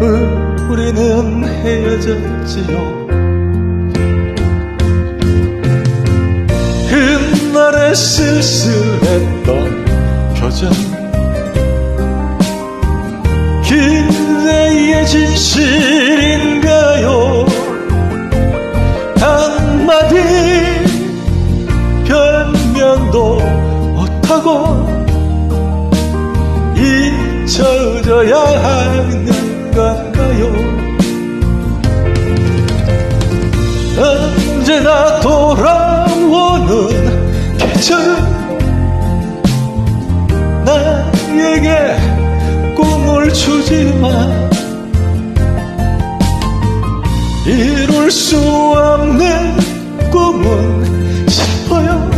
우리는 헤어졌지요. 그날의 쓸쓸했던 표정 그대의 진실인가요? 한마디 변명도 못하고 잊혀져야 하는 건가요? 언제나 돌아오는 계절은 나에게 꿈을 주지만 이룰 수 없는 꿈은 슬퍼요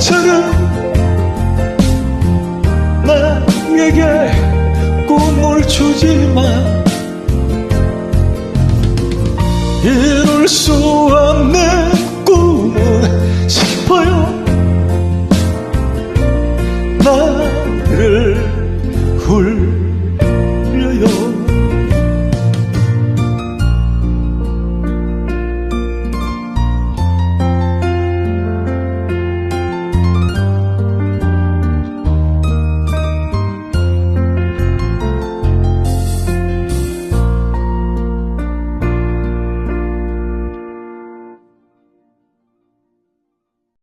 너처럼 나에게 꿈을 주지 마 이룰 수 없는 꿈은 싶어요. 나